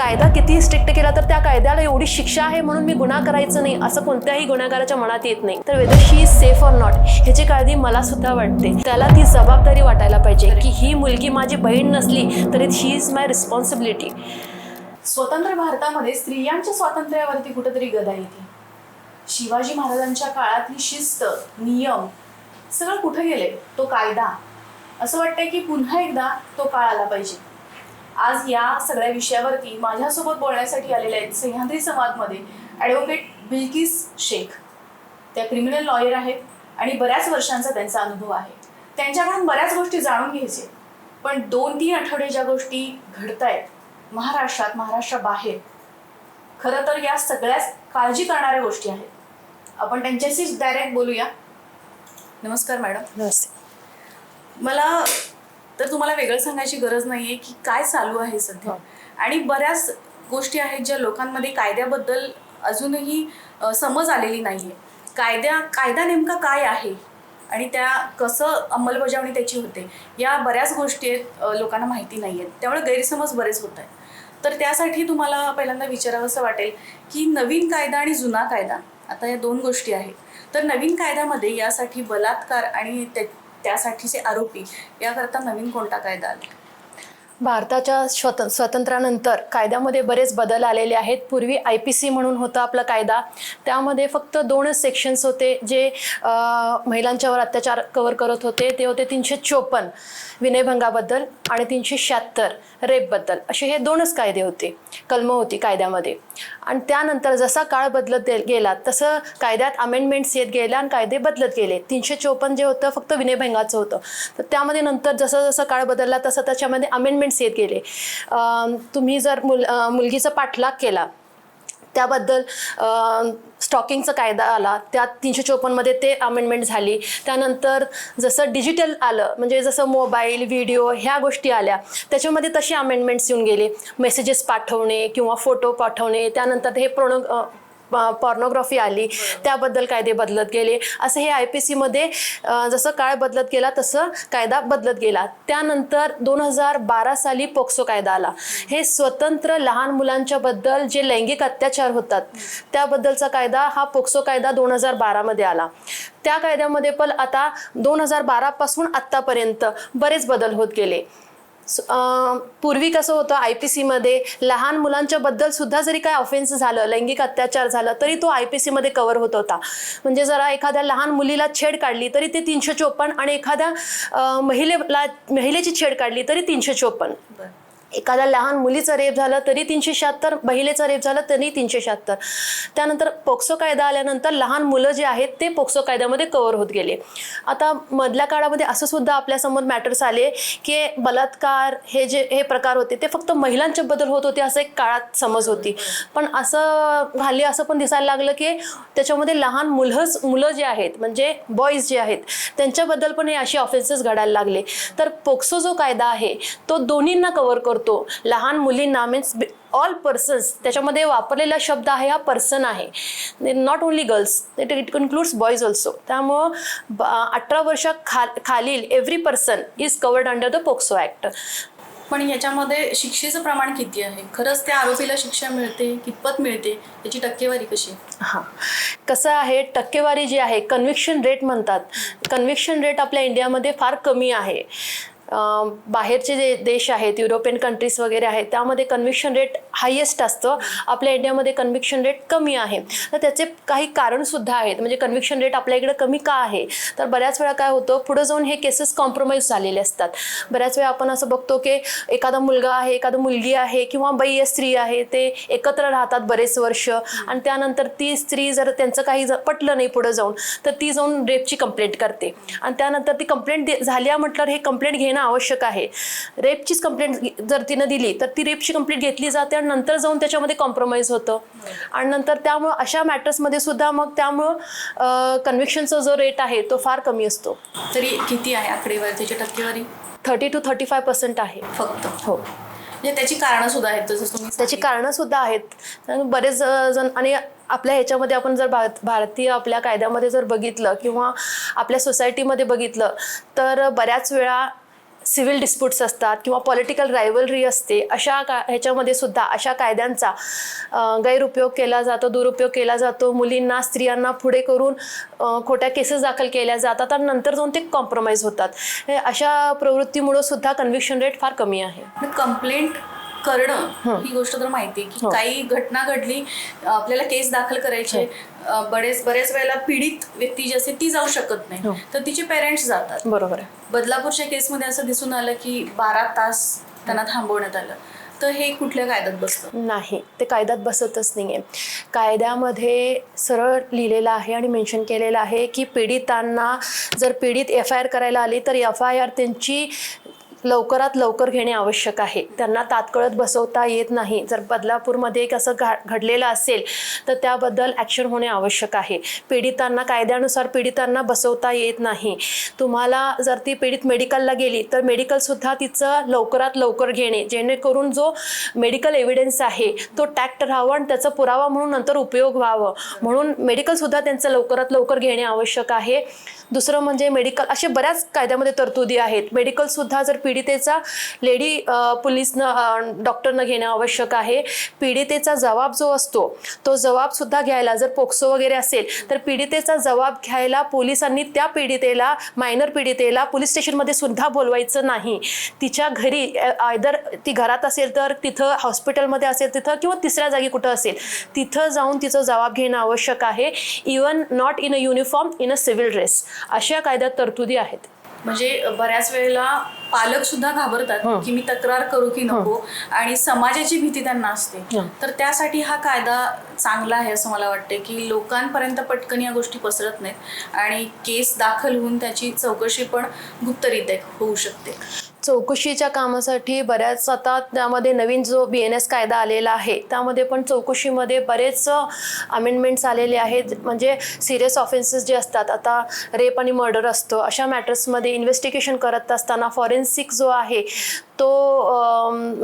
कायदा किती स्ट्रिक्ट केला तर त्या कायद्याला एवढी शिक्षा आहे म्हणून मी गुन्हा करायचं नाही असं कोणत्याही गुन्हेगाराच्या मनात येत नाही. तर whether she is safe or not ह्याची काळजी मला सुद्धा वाटते. त्याला ती जबाबदारी वाटायला पाहिजे की ही मुलगी माझी बहीण नसली तरी शी इज माय रिस्पॉन्सिबिलिटी स्वतंत्र भारतामध्ये स्त्रियांच्या स्वातंत्र्यावरती कुठेतरी गदा येते शिवाजी महाराजांच्या काळातली शिस्त नियम सगळं कुठे गेले तो कायदा. असं वाटतंय की पुन्हा एकदा तो काळ आला पाहिजे. आज या सगळ्या विषयावरती माझ्यासोबत बोलण्यासाठी आलेल्या आहेत सह्याद्री समाजमध्ये ॲडव्होकेट बिल्किस शेख. त्या क्रिमिनल लॉयर आहेत आणि बऱ्याच वर्षांचा त्यांचा अनुभव आहे. त्यांच्याकडून बऱ्याच गोष्टी जाणून घ्यायचे. पण दोन तीन आठवडे ज्या गोष्टी घडतायत महाराष्ट्रात महाराष्ट्राबाहेर खरं तर या सगळ्याच काळजी करणाऱ्या गोष्टी आहेत. आपण त्यांच्याशीच डायरेक्ट बोलूया. नमस्कार मॅडम. नमस्ते. मला तर तुम्हाला वेगळं सांगायची गरज नाही आहे की काय चालू आहे सध्या. आणि बऱ्याच गोष्टी आहेत ज्या लोकांमध्ये कायद्याबद्दल अजूनही समज आलेली नाही आहे कायद्या कायदा नेमका काय आहे? आणि त्या कसं अंमलबजावणी त्याची होते? या बऱ्याच गोष्टी आहेत लोकांना माहिती नाही आहेत त्यामुळे गैरसमज बरेच होत आहेत. तर त्यासाठी तुम्हाला पहिल्यांदा विचारावंसं वाटेल की नवीन कायदा आणि जुना कायदा आता या दोन गोष्टी आहेत. तर नवीन कायद्यामध्ये यासाठी बलात्कार आणि त्या त्यासाठीचे आरोपी याकरता नवीन कोणता कायदा आला? भारताच्या स्वत स्वातंत्र्यानंतर कायद्यामध्ये बरेच बदल आलेले आहेत. पूर्वी आय पी सी म्हणून होता आपला कायदा. त्यामध्ये फक्त दोनच सेक्शन्स होते जे महिलांच्यावर अत्याचार कव्हर करत होते. ते होते तीनशे चोपन्न विनयभंगाबद्दल आणि तीनशे शहात्तर रेपबद्दल असे हे दोनच कायदे होते. कलमं होती कायद्यामध्ये. आणि त्यानंतर जसा काळ बदलत गेला तसं कायद्यात अमेंडमेंट्स येत गेल्या आणि कायदे बदलत गेले. तीनशे चोपन्न जे होतं फक्त विनयभंगाचं होतं. तर त्यामध्ये नंतर जसं जसं काळ बदलला तसं त्याच्यामध्ये अमेंडमेंट अमेंडमेंट्स येत गेले. तुम्ही जर मुल मुलगीचा पाठलाग केला त्याबद्दल स्टॉकिंगचा कायदा आला त्यात तीनशे चोपन्नमध्ये ते अमेंडमेंट झाली. त्यानंतर जसं डिजिटल आलं म्हणजे जसं मोबाईल व्हिडिओ ह्या गोष्टी आल्या त्याच्यामध्ये तशी अमेंडमेंट्स येऊन गेले. मेसेजेस पाठवणे किंवा फोटो पाठवणे त्यानंतर हे प्रोण पॉर्नोग्राफी आली त्याबद्दल कायदे बदलत गेले. असं हे आय पी सीमध्ये जसं काळ बदलत गेला तसं कायदा बदलत गेला. त्यानंतर दोन हजार बारा साली पोक्सो कायदा आला. हे स्वतंत्र लहान मुलांच्या बद्दल जे लैंगिक अत्याचार होतात त्याबद्दलचा कायदा हा पोक्सो कायदा दोन हजार बारामध्ये आला. त्या कायद्यामध्ये पण आता दोन हजार बारापासून आत्तापर्यंत बरेच बदल होत गेले. पूर्वी कसं होतं आय पी सीमध्ये लहान मुलांच्या बद्दल सुद्धा जरी काय ऑफेन्स झालं लैंगिक अत्याचार झालं तरी तो आय पी सीमध्ये कव्हर होत होता. म्हणजे जरा एखाद्या लहान मुलीला छेड काढली तरी ते तीनशे चोपन्न आणि एखाद्या महिलेला महिलेची छेड काढली तरी तीनशे चोपन्न. एखाद्या लहान मुलीचं रेप झालं तरी तीनशे शहात्तर महिलेचं रेप झालं तरी तीनशे शहात्तर. त्यानंतर पोक्सो कायदा आल्यानंतर लहान मुलं जे आहेत ते पोक्सो कायद्यामध्ये कव्हर होत गेले. आता मधल्या काळामध्ये असं सुद्धा आपल्यासमोर मॅटर्स आले की बलात्कार हे जे हे प्रकार होते ते फक्त महिलांच्या बद्दल होत होते असं एक काळात समज होती. पण असं झाली असं पण दिसायला लागलं की त्याच्यामध्ये लहान मुलंच मुलं जे आहेत म्हणजे बॉईज जे आहेत त्यांच्याबद्दल पण हे असे ऑफेन्सेस घडायला लागले. तर पोक्सो जो कायदा आहे तो दोन्हींना कव्हर करतो. लहान मुलींना मीन्स ऑल पर्सन्स त्याच्यामध्ये वापरलेला शब्द आहे हा पर्सन आहे. Not only girls it it includes boys also त्यामुळं अठरा वर्षा खा खालील every person is covered under the POCSO act पण याच्यामध्ये शिक्षेचं प्रमाण किती आहे? खरंच त्या आरोपीला शिक्षा मिळते कितपत मिळते त्याची टक्केवारी कशी? हां. कसं आहे टक्केवारी जी आहे कन्व्हिक्शन रेट म्हणतात. कन्व्हिक्शन रेट आपल्या इंडियामध्ये फार कमी आहे. बाहेरचे जे देश आहेत युरोपियन कंट्रीज वगैरे आहेत त्यामध्ये कन्व्हिक्शन रेट हायेस्ट असतं. आपल्या इंडियामध्ये कन्व्हिक्शन रेट कमी आहे. तर त्याचे काही कारणसुद्धा आहेत. म्हणजे कन्व्हिक्शन रेट आपल्या इकडे कमी का आहे? तर बऱ्याच वेळा काय होतं पुढे जाऊन हे केसेस कॉम्प्रोमाइज झालेले असतात. बऱ्याच वेळा आपण असं बघतो की एखादा मुलगा आहे एखादा मुलगी आहे किंवा बाई स्त्री आहे ते एकत्र राहतात बरेच वर्ष. आणि त्यानंतर ती स्त्री जर त्यांचं काही ज- पटलं नाही पुढे जाऊन तर ती जाऊन रेपची कंप्लेंट करते. आणि त्यानंतर ती कंप्लेंट झाल्या म्हटल्यावर हे कंप्लेंट घेणं आवश्यक आहे. रेपचीच कंप्लेंट जर तिनं दिली तर ती रेपची कंप्लेंट घेतली जाते आणि नंतर जाऊन त्याच्यामध्ये कॉम्प्रोमाइज होतं. आणि नंतर त्यामुळं अशा मॅटर्समध्ये सुद्धा मग त्यामुळं कन्व्हिक्शनचा जो रेट आहे तो फार कमी असतो. तरी किती आहे आकडेवारी त्याची टक्केवारी? Thirty two thirty five percent आहे. फक्त? हो. म्हणजे त्याची कारणं सुद्धा आहेत त्याची. कारणं सुद्धा आहेत. बरेच जण आणि आपल्या ह्याच्यामध्ये आपण जर भारत भारतीय आपल्या कायद्यामध्ये जर बघितलं किंवा आपल्या सोसायटीमध्ये बघितलं तर बऱ्याच वेळा सिव्हिल डिस्प्यूट्स असतात किंवा पॉलिटिकल रायव्हलरी असते अशा का ह्याच्यामध्ये सुद्धा अशा कायद्यांचा गैरउपयोग केला जातो दुरुपयोग केला जातो. मुलींना स्त्रियांना पुढे करून खोट्या केसेस दाखल केल्या जातात आणि नंतर जाऊन ते कॉम्प्रोमाइज होतात. हे अशा प्रवृत्तीमुळं सुद्धा कन्व्हिक्शन रेट फार कमी आहे. कंप्लेंट करणं ही. गोष्ट तर माहिती आहे की हो. काही घटना घडली आपल्याला केस दाखल करायचे अ, बरेच बरेच वेळेला पीडित व्यक्ती जी असते ती जाऊ शकत हो. नाही तर तिचे पेरेंट्स जातात. बरोबर बदलापूरच्या केसमध्ये असं दिसून आलं की बारा तास त्यांना थांबवण्यात आलं. तर हे कुठल्या कायद्यात बसतं? नाही ते कायद्यात बसतच नाही आहे कायद्यामध्ये सरळ लिहिलेलं आहे आणि मेन्शन केलेलं आहे की पीडितांना जर पीडित एफ आय आर करायला आली तर एफ आय आर त्यांची लवकरात लवकर घेणे आवश्यक आहे. त्यांना तात्कळत बसवता येत नाही. जर बदलापूरमध्ये एक असं घा घडलेलं असेल तर त्याबद्दल ॲक्शन होणे आवश्यक आहे. पीडितांना कायद्यानुसार पीडितांना बसवता येत नाही. तुम्हाला जर ती पीडित मेडिकलला गेली तर मेडिकलसुद्धा तिचं लवकरात लवकर घेणे जेणेकरून जो मेडिकल एव्हिडन्स आहे तो टॅक्ट राहावा आणि त्याचा पुरावा म्हणून नंतर उपयोग व्हावं. म्हणून मेडिकलसुद्धा त्यांचं लवकरात लवकर घेणे आवश्यक आहे. दुसरं म्हणजे मेडिकल असे बऱ्याच कायद्यामध्ये तरतुदी आहेत. मेडिकलसुद्धा जर पीडितेचा लेडी पोलीसनं डॉक्टरनं घेणं आवश्यक आहे. पीडितेचा जबाब जो असतो तो जबाबसुद्धा घ्यायला जर पोक्सो वगैरे असेल तर पीडितेचा जबाब घ्यायला पोलिसांनी त्या पीडितेला मायनर पीडितेला पोलीस स्टेशनमध्ये सुद्धा बोलवायचं नाही. तिच्या घरी आयदर ती घरात असेल तर तिथं हॉस्पिटलमध्ये असेल तिथं किंवा तिसऱ्या जागी कुठं असेल तिथं जाऊन तिचं जबाब घेणं आवश्यक आहे. Even not in a uniform in a civil dress. अशा कायद्यात तरतुदी आहेत. म्हणजे बऱ्याच वेळेला पालक सुद्धा घाबरतात. की मी तक्रार करू की नको आणि समाजाची भीती त्यांना असते. तर त्यासाठी हा कायदा चांगला आहे असं मला वाटते की लोकांपर्यंत पटकन या गोष्टी पसरत नाहीत आणि केस दाखल होऊन त्याची चौकशी पण गुप्तरित्या होऊ शकते चौकशीच्या कामासाठी बऱ्याच आता त्यामध्ये नवीन जो बी एन एस कायदा आलेला आहे त्यामध्ये पण चौकशीमध्ये बरेच अमेंडमेंट्स आलेले आहेत म्हणजे सिरियस ऑफेन्सेस जे असतात आता रेप आणि मर्डर असतो अशा मॅटर्समध्ये इन्व्हेस्टिगेशन करत असताना फॉरेन्सिक जो आहे तो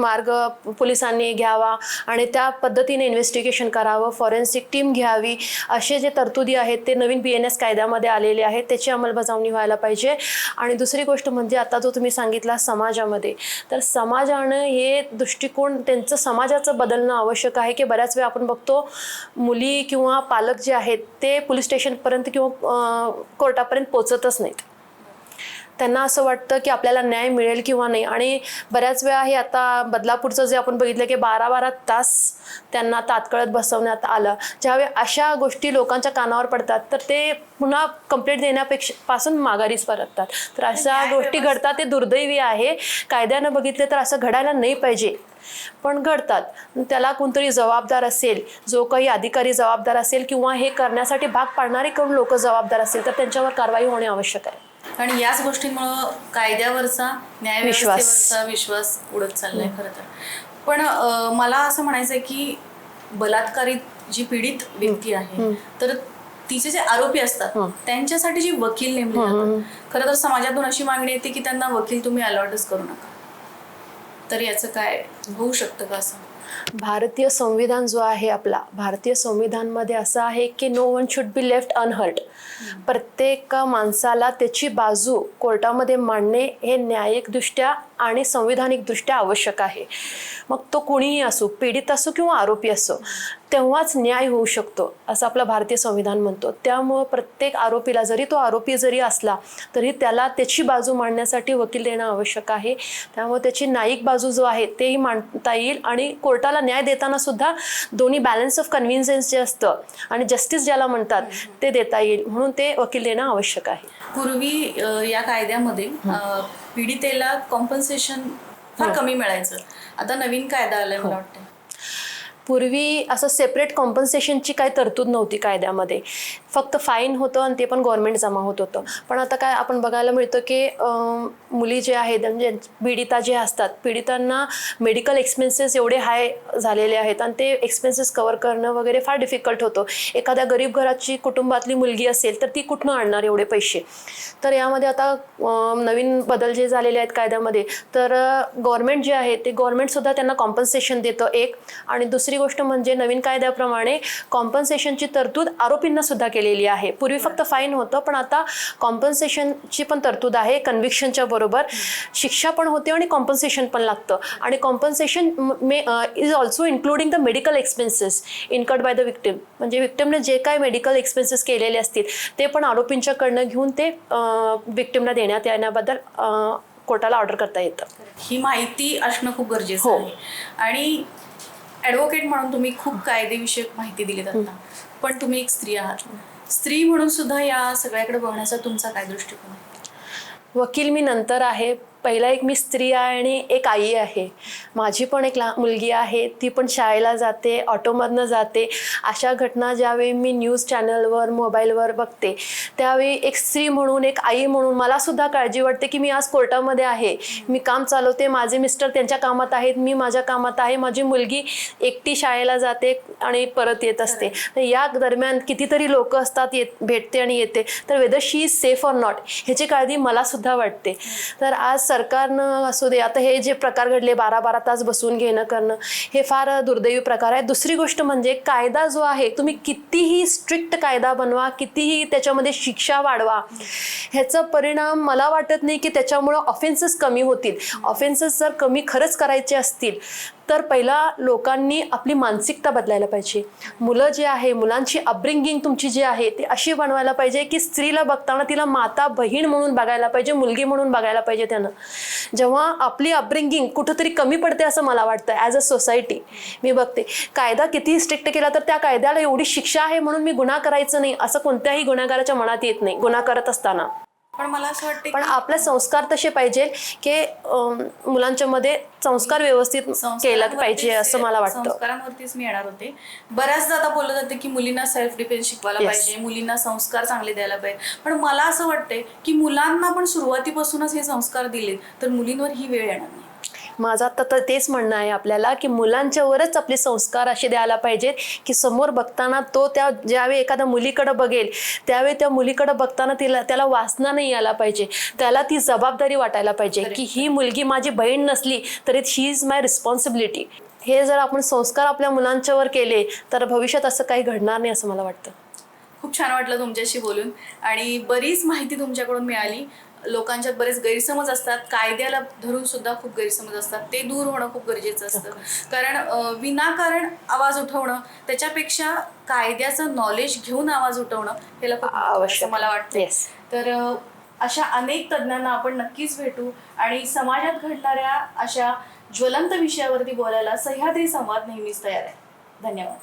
मार्ग पोलिसांनी घ्यावा आणि त्या पद्धतीने इन्व्हेस्टिगेशन करावं फॉरेन्सिक टीम घ्यावी. असे जे तरतुदी आहेत ते नवीन बी एन एस कायद्यामध्ये आलेले आहेत त्याची अंमलबजावणी व्हायला पाहिजे. आणि दुसरी गोष्ट म्हणजे आता जो तुम्ही सांगितला समाजामध्ये तर समाजानं हे दृष्टिकोन त्यांचं समाजाचं बदलणं आवश्यक आहे की बऱ्याच वेळा आपण बघतो मुली किंवा पालक जे आहेत ते पोलीस स्टेशनपर्यंत किंवा कोर्टापर्यंत पोचतच नाहीत. त्यांना असं वाटतं की आपल्याला न्याय मिळेल किंवा नाही. आणि बऱ्याच वेळा हे आता बदलापूरचं जे आपण बघितलं की बारा बारा तास त्यांना तात्कळत बसवण्यात आलं. ज्यावेळी अशा गोष्टी लोकांच्या कानावर पडतात तर ते पुन्हा कंप्लेंट देण्यापेक्षा पासून माघारीच परततात. तर अशा गोष्टी घडतात ते दुर्दैवी आहे. कायद्यानं बघितले तर असं घडायला नाही पाहिजे पण घडतात. त्याला कोणतरी जबाबदार असेल जो काही अधिकारी जबाबदार असेल किंवा हे करण्यासाठी भाग पाडणारे कोण लोक जबाबदार असतील तर त्यांच्यावर कारवाई होणे आवश्यक आहे. आणि याच गोष्टींमुळं कायद्यावरचा न्यायव्यवस्थेवरचा विश्वास. उडत चाललाय खरं तर. पण मला असं म्हणायचंय की बलात्कारित जी पीडित व्यक्ती आहे तर तिचे जे आरोपी असतात हं. त्यांच्यासाठी जी वकील नेमले जातात खरं तर समाजातून अशी मागणी येते की त्यांना वकील तुम्ही अलॉटच करू नका. तर याचं काय होऊ शकतं का असं? भारतीय संविधान जो आहे आपला भारतीय संविधानमध्ये असं आहे की no one should be left unhurt प्रत्येक माणसाला त्याची बाजू कोर्टामध्ये मांडणे हे न्यायिकदृष्ट्या आणि संविधानिकदृष्ट्या आवश्यक आहे. मग तो कुणीही असो पीडित असो किंवा आरोपी असो तेव्हाच न्याय होऊ शकतो असं आपलं भारतीय संविधान म्हणतो. त्यामुळं प्रत्येक आरोपीला जरी तो आरोपी जरी असला तरी त्याला त्याची बाजू मांडण्यासाठी वकील देणं आवश्यक आहे. त्यामुळे त्याची न्यायिक बाजू जो आहे तेही मांडता येईल आणि कोर्टाला न्याय देताना सुद्धा दोन्ही बॅलन्स ऑफ कन्व्हिन्सन्स जे असतं आणि जस्टिस ज्याला म्हणतात ते देता येईल. म्हणून ते वकील देणं आवश्यक आहे. पूर्वी या कायद्यामध्ये पीडितेला कॉम्पन्सेशन फार कमी मिळायचं. आता नवीन कायदा आलाय मला वाटतं पूर्वी असं सेपरेट कॉम्पन्सेशनची काही तरतूद नव्हती कायद्यामध्ये. फक्त फाईन होतं आणि ते पण गव्हर्नमेंट जमा होत होतं. पण आता काय आपण बघायला मिळतं की मुली जे आहेत म्हणजे पीडिता जे असतात पीडितांना मेडिकल एक्सपेन्सेस एवढे हाय झालेले आहेत आणि ते एक्सपेन्सेस कवर करणं वगैरे फार डिफिकल्ट होतं. एखाद्या गरीब घराची कुटुंबातली मुलगी असेल तर ती कुठनं आणणार एवढे पैसे? तर यामध्ये आता नवीन बदल जे झालेले आहेत कायद्यामध्ये तर गव्हर्नमेंट जे आहे ते गव्हर्नमेंटसुद्धा त्यांना कॉम्पन्सेशन देतं एक. आणि दुसरी गोष्ट म्हणजे नवीन कायद्याप्रमाणे कॉम्पन्सेशनची तरतूद आरोपींना सुद्धा केलेली आहे. पूर्वी फक्त फाईन होतं पण आता कॉम्पन्सेशनची पण तरतूद आहे कन्व्हिक्शनच्या बरोबर. शिक्षा पण होते आणि कॉम्पन्सेशन पण लागतं. आणि compensation may is also including the medical expenses incurred by the victim म्हणजे विक्टिमने जे काय मेडिकल एक्सपेन्सेस केलेले असतील ते पण आरोपींच्याकडनं घेऊन ते विक्टिमला देण्यात येण्याबद्दल कोर्टाला ऑर्डर करता येतं. ही माहिती असणं खूप गरजेचं हो. आहे. आणि ॲडव्होकेट म्हणून तुम्ही खूप कायदेविषयक माहिती दिलीत आता. पण तुम्ही एक स्त्री आहात. स्त्री म्हणून सुद्धा या सगळ्याकडे बघण्याचा तुमचा काय दृष्टिकोन आहे? वकील मी नंतर आहे पहिला एक मी स्त्री आहे आणि एक आई आहे. माझी पण एक लहान मुलगी आहे ती पण शाळेला जाते ऑटोमधनं जाते. अशा घटना ज्यावेळी मी न्यूज चॅनलवर मोबाईलवर बघते त्यावेळी एक स्त्री म्हणून एक आई म्हणून मलासुद्धा काळजी वाटते की मी आज कोर्टामध्ये आहे. मी काम चालवते माझे मिस्टर त्यांच्या कामात आहेत मी माझ्या कामात आहे माझी मुलगी एकटी शाळेला जाते आणि परत येत असते. तर या दरम्यान कितीतरी लोक असतात येत भेटते आणि येते. तर whether she is safe or not ह्याची काळजी मला सुद्धा वाटते. तर आज सरकारनं असू दे आता हे जे प्रकार घडले बारा बारा तास बसून घेणं करणं हे फार दुर्दैवी प्रकार आहे. दुसरी गोष्ट म्हणजे कायदा जो आहे तुम्ही कितीही स्ट्रिक्ट कायदा बनवा कितीही त्याच्यामध्ये शिक्षा वाढवा ह्याचा परिणाम मला वाटत नाही की त्याच्यामुळं ऑफेन्सेस कमी होतील. ऑफेन्सेस जर कमी खरंच करायचे असतील तर पहिला लोकांनी आपली मानसिकता बदलायला पाहिजे. मुलं जे आहे मुलांची अपब्रिंगिंग तुमची जी आहे ती अशी बनवायला पाहिजे की स्त्रीला बघताना तिला माता बहीण म्हणून बघायला पाहिजे मुलगी म्हणून बघायला पाहिजे त्यानं. जेव्हा आपली अपब्रिंगिंग कुठंतरी कमी पडते असं मला वाटतं ॲज अ सोसायटी मी बघते. कायदा कितीही स्ट्रिक्ट केला तर त्या कायद्याला एवढी शिक्षा आहे म्हणून मी गुन्हा करायचं नाही असं कोणत्याही गुन्हेगाराच्या मनात येत नाही गुन्हा करत असताना. पण मला असं वाटतं पण आपले संस्कार तसे पाहिजे की मुलांच्या मध्ये संस्कार व्यवस्थित केलं पाहिजे असं मला वाटतं. संस्कारांवरतीच मी येणार होते. बऱ्याचदा आता बोललं जाते की मुलींना सेल्फ डिफेन्स शिकवायला. पाहिजे मुलींना संस्कार चांगले द्यायला पाहिजे. पण मला असं वाटतंय की मुलांना पण सुरुवातीपासूनच हे संस्कार दिले तर मुलींवर ही वेळ येणार नाही. माझं आता तर तेच म्हणणं आहे आपल्याला की मुलांच्यावरच आपले संस्कार असे द्यायला पाहिजेत की समोर बघताना तो त्या ज्यावेळी एखाद्या मुलीकडं बघेल त्यावेळी त्या मुलीकडं बघताना तिला त्याला वासना नाही आला पाहिजे. त्याला ती जबाबदारी वाटायला पाहिजे की ही मुलगी माझी बहीण नसली तरी ही इज माय रिस्पॉन्सिबिलिटी हे जर आपण संस्कार आपल्या मुलांच्यावर केले तर भविष्यात असं काही घडणार नाही असं मला वाटतं. खूप छान वाटलं तुमच्याशी बोलून आणि बरीच माहिती तुमच्याकडून मिळाली. लोकांच्यात बरेच गैरसमज असतात कायद्याला धरून सुद्धा खूप गैरसमज असतात. ते दूर होणं खूप गरजेचं असतं. कारण विनाकारण आवाज उठवणं त्याच्यापेक्षा कायद्याचं नॉलेज घेऊन आवाज उठवणं ह्याला खूप आवश्यक मला वाटतं. तर अशा अनेक तज्ज्ञांना आपण नक्कीच भेटू आणि समाजात घडणाऱ्या अशा ज्वलंत विषयावरती बोलायला सह्याद्री संवाद नेहमीच तयार आहे. धन्यवाद.